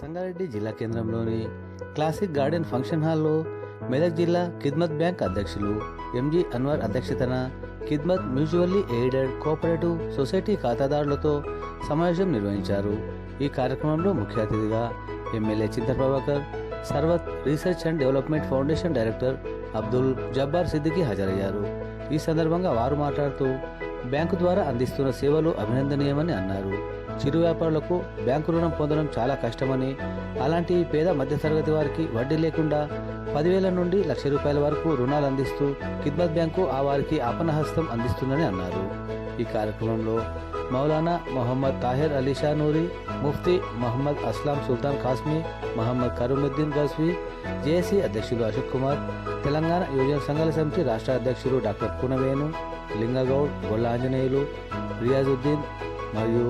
సంగారెడ్డి జిల్లా కేంద్రంలోని classic garden function హాల్లో మెదక్ జిల్లా కిద్మత్ బ్యాంక్ అధ్యక్షులు ఎంజి అన్వర్ అధ్యక్షతన Khidmat mutually aided cooperative society ఖాతాదారులతో సమావేశం నిర్వహించారు. ఈ కార్యక్రమంలో ముఖ్య అతిథిగా MLA Chinta Prabhakar Sarwat research and development foundation director Abdul Jabbar Siddiqui హాజరయ్యారు. ఈ సందర్భంగా వారు మాట్లాడుతూ బ్యాంకు ద్వారా అందిస్తున్న సేవలు అభినందనీయమని అన్నారు. చిరు వ్యాపారులకు బ్యాంకు రుణం పొందడం చాలా కష్టమని అలాంటి పేద మధ్యతరగతి వారికి వడ్డీ లేకుండా పదివేల నుండి లక్ష రూపాయల వరకు రుణాలు అందిస్తూ కిద్మత్ బ్యాంకు ఆ వారికి ఆపనహస్తం అందిస్తుందని అన్నారు. ఈ కార్యక్రమంలో మౌలానా మొహమ్మద్ తాహిర్ అలీ షా నూరి ముఫ్తీ మహమ్మద్ అస్లాం సుల్తాన్ కాస్మీ మహమ్మద్ కరుముద్దీన్ గజ్వీ జేఏసీ అధ్యక్షుడు అశోక్ కుమార్ తెలంగాణ యువజన సంఘాల సమితి రాష్ట్ర అధ్యక్షుడు డాక్టర్ కునవేణు లింగగౌడ్ గొల్ల ఆంజనేయులు రియాజుద్దీన్ మరియు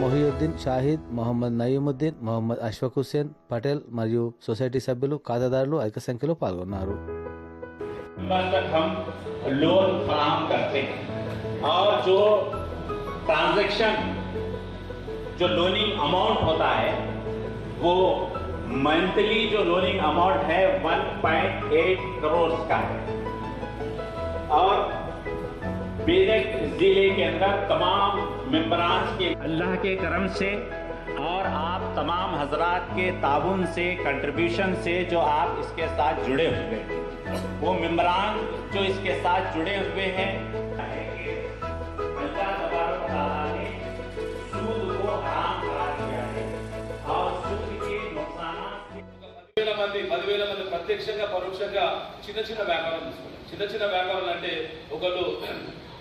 మొహియుద్దీన్ షాహిద్ మొహమ్మద్ నయీముద్దీన్ మొహమ్మద్ అష్ఫక్ హుస్సేన్ పటేల్ మరియు సొసైటీ సభ్యులు ఖాతాదారులు అధిక సంఖ్యలో పాల్గొన్నారు नंबर तक हम लोन फराहम करते हैं और जो ट्रांजैक्शन जो लोनिंग अमाउंट होता है वो मंथली जो लोनिंग अमाउंट है 1.8 करोड़ का है और बेरक जिले के अंदर तमाम मेंबरान के अल्लाह के करम से और आप तमाम हजरात के ताउन से कंट्रीब्यूशन से जो आप इसके साथ जुड़े हुए हैं वो मेम्बरान जो इसके साथ जुड़े हुए हैं अल्लाह तबारक व तआला ने सूद को हराम करार दिया है और सूद के नुकसान పదివేల మంది పదివేల మంది ప్రత్యక్షంగా పరోక్షంగా చిన్న చిన్న వ్యాపారం తీసుకున్నారు చిన్న చిన్న వ్యాపారాలు అంటే ఒకళ్ళు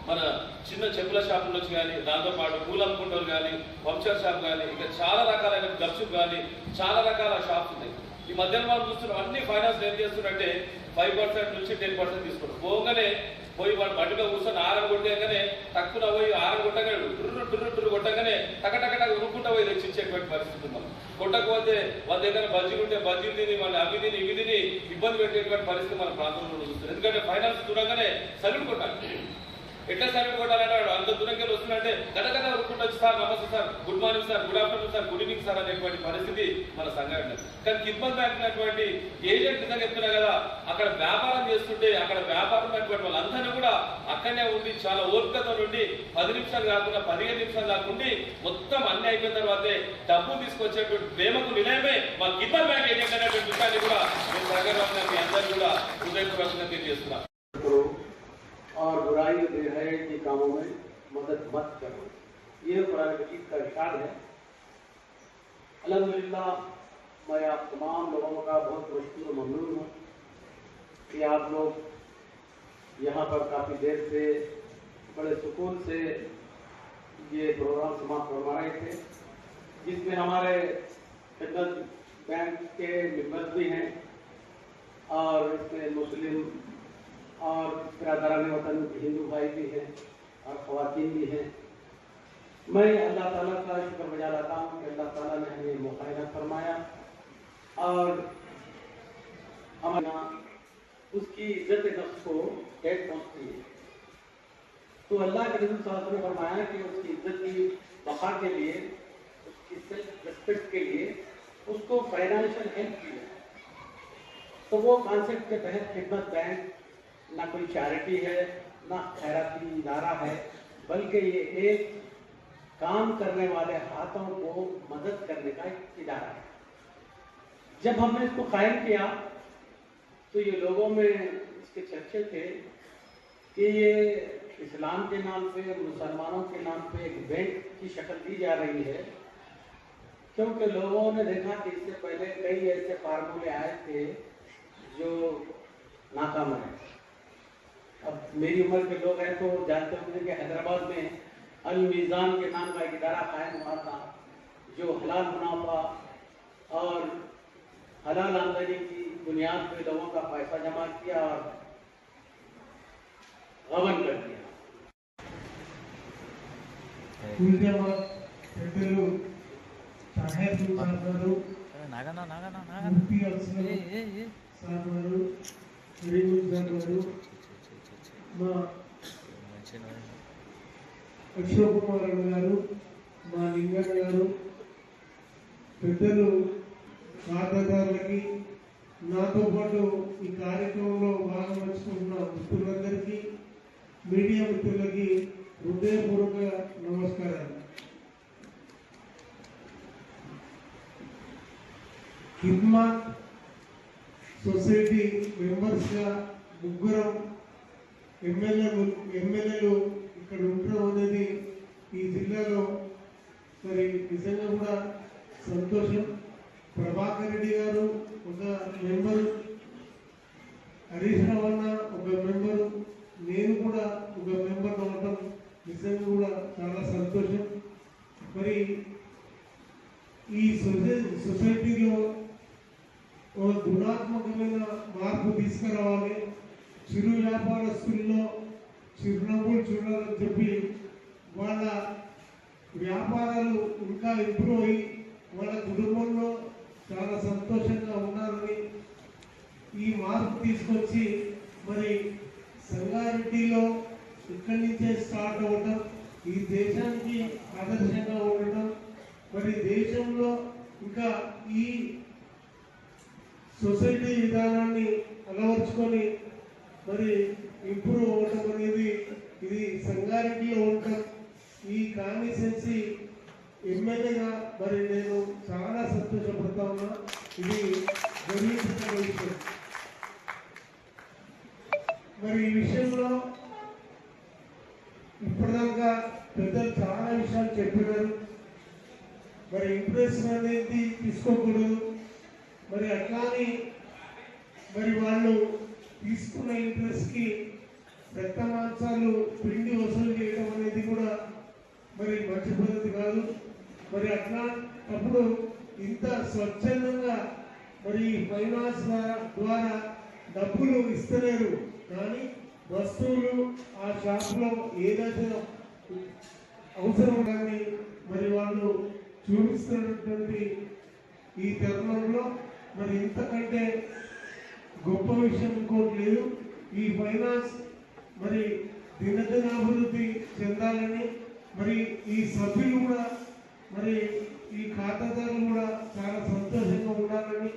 మన చిన్న చెప్పుల షాపు నుంచి కానీ దాంతో పాటు అమ్ముకుంటారు కానీ పంచర్ షాప్ కానీ ఇంకా చాలా రకాలైన గప్చుప్ కానీ చాలా రకాల షాప్స్ ఉన్నాయి. ఈ మధ్యాహ్నం మనం చూస్తున్నాం అన్ని ఫైనాన్స్ ఏం చేస్తున్నారంటే ఫైవ్ పర్సెంట్ నుంచి టెన్ పర్సెంట్ తీసుకుంటారు. పోగానే పోయి వాడు బండిగా కూర్చొని ఆరం కొట్టగానే తక్కువ పోయి ఆరం కొట్టగానే టుర్రు టుర్రు టుర్రు కొట్టగానే టకటకట ఉరుక్కుంటా పోయి తెచ్చిచ్చేటువంటి పరిస్థితి మనం కొట్టకపోతే వాళ్ళ దగ్గర బజ్జీలు ఉంటే బజ్జీలు తిని వాళ్ళు అవి తిని ఇవి తిని ఇబ్బంది పెట్టేటువంటి పరిస్థితి మన ప్రాంతంలో చూస్తుంది ఎందుకంటే ఫైనాన్స్ దూరంగానే సల్యూట్ కొట్టాలి. సార్ నమస్తే sir good morning sir good afternoon sir good evening sir అనేటువంటి పరిస్థితి మన సంఘటన కానీ కిద్మత్ బ్యాంక్ ఉన్నటువంటి ఏజెంట్ నిజంగా చెప్తున్నా కదా అక్కడ వ్యాపారం చేస్తుంటే అక్కడ వ్యాపారం ఉన్నటువంటి వాళ్ళందరినీ కూడా అక్కడనే ఉండి చాలా ఓపికతో నుండి పది నిమిషాలు కాకుండా పదిహేను నిమిషాలు కాకుండా మొత్తం అన్ని అయిపోయిన తర్వాతే డబ్బు తీసుకొచ్చేటువంటి ప్రేమకు నిలయమే మా కిద్మత్ బ్యాంక్ ఏజెంట్ అనేటువంటి విషయాన్ని కూడా నేను సంఘటన మీ అందరూ కూడా హృదయపూర్వకంగా తెలియజేస్తున్నాను करो और बुराई बेहय के कामों में मदद मत करो ये कुरान मजीद का इशार है। अल्हम्दुलिल्लाह, मैं आप तमाम लोगों का बहुत मशहूर ममनून हूँ कि आप लोग यहाँ पर काफ़ी देर से, बड़े सुकून से ये प्रोग्राम समाप्त करवा रहे थे, जिसमें हमारे खिदमत बैंक के मेंबर्स भी हैं और इसमें मुस्लिम और बिरादरान वतन हिंदू भाई भी हैं और खवातीन भी हैं। मैं अल्लाह ताला का शुक्र बजा लाता हूँ कि अल्लाह ताला ने हमें मुआयना फरमाया और हमारा उसकी इज़्ज़त नफ्स को ठेस पहुँचती है तो अल्लाह के रसूल वसल्लम ने फरमाया कि उसकी इज़्ज़त की बका के लिए, उसकी सेल्फ रिस्पेक्ट के लिए उसको फाइनेंशियल हेल्प की है तो वो कॉन्सेप्ट के तहत खिदमत बैंक ना कोई चैरिटी है, ना खैराती इदारा है, बल्कि ये एक काम करने वाले हाथों को मदद करने का इदारा है। जब हमने इसको कायम किया तो ये लोगों में इसके चर्चे थे कि ये इस्लाम के नाम पे, मुसलमानों के नाम पे एक बैंक की शक्ल दी जा रही है। क्योंकि लोगों ने देखा कि इससे पहले कई ऐसे फार्मूले आए थे जो नाकाम रहे। अब मेरी उम्र के लोग हैं तो जानते होंगे कि हैदराबाद में अल मीज़ान के नाम का एक इदारा कायम हुआ था जो हलाल मुनाफा और हलाल आमदनी की बुनियाद पे लोगों का पैसा जमा किया और गबन कर दिया ఉద్యమ పెద్దలు సాహెబ్ సార్ గారు నాగనా నాగనా నాగనా ముఫ్తీ అస్లం సార్ గారు శ్రీముల్ సార్ గారు మా అశోక్ కుమార్ గారు మా లింగన్ గారు పెద్దలు ఖాతాదారులకి నాతో పాటు ఈ కార్యక్రమంలో భాగం పంచుకుంటున్న మిత్రులందరికీ మీడియా మిత్రులకి హృదయపూర్వక నమస్కారాలు. హిద్మాత్ సొసైటీ మెంబర్స్గా ముగ్గురం ఎమ్మెల్యేలు ఎమ్మెల్యేలు ఇక్కడ ఉండడం అనేది ఈ జిల్లాలో మరి నిజంగా కూడా సంతోషం. ప్రభాకర్ రెడ్డి గారు ఒక మెంబరు హరీష్ రావు అన్న ఒక మెంబరు నేను కూడా ఒక మెంబర్ అవ్వటం నిజంగా కూడా చాలా సంతోషం. మరి ఈ సొసై సొసైటీలో ఒక గుణాత్మకమైన మార్పు తీసుకురావాలి. చిరు వ్యాపారస్తుల్లో చిరునవ్వులు చూడాలని చెప్పి వాళ్ళ వ్యాపారాలు ఇంకా ఇంప్రూవ్ అయ్యి వాళ్ళ కుటుంబంలో చాలా సంతోషంగా ఉన్నారని ఈ మార్పు తీసుకొచ్చి మరి సంగారెడ్డిలో ఇక్కడి నుంచే స్టార్ట్ అవ్వడం ఈ దేశానికి ఆదర్శంగా ఉండటం మరి దేశంలో ఇంకా ఈ సొసైటీ విధానాన్ని అలవర్చుకొని మరి ఇంప్రూవ్ అవ్వటం అనేది ఇది సంగారెడ్డిలో ఉండటం ఈ కాన్స్టిట్యున్సీ ఎమ్మెల్యేగా మరి నేను చాలా సంతోషపడతా ఉన్నా. ఇది గర్వించిన విషయం. మరి ఈ విషయంలో ఇప్పటిదాకా పెద్దలు చాలా విషయాలు చెప్పినారు. మరి ఇంప్రెషన్ అనేది తీసుకోకూడదు. మరి అట్లానే మరి వాళ్ళు తీసుకున్న ఇంట్రెస్ట్కి మాంసాలు పిండి వసూలు చేయడం అనేది కూడా మరి మంచి పద్ధతి కాదు. మరి అట్లాంటప్పుడు ఇంత స్వచ్ఛందంగా మరి ఈ ఫైనాన్స్ ద్వారా- డబ్బులు ఇస్తలేరు. కానీ వస్తువులు ఆ షాప్లో ఏదైతే అవసరం కానీ మరి వాళ్ళు చూపిస్తున్నటువంటి ఈ తరుణంలో మరి ఇంతకంటే గొప్ప విషయం ఇంకోటి లేదు. ఈ ఫైనాన్స్ మరి దినదిన అభివృద్ధి చెందాలని మరి ఈ సభ్యులు కూడా మరి ఈ ఖాతాదారులు కూడా చాలా సంతోషంగా ఉండాలని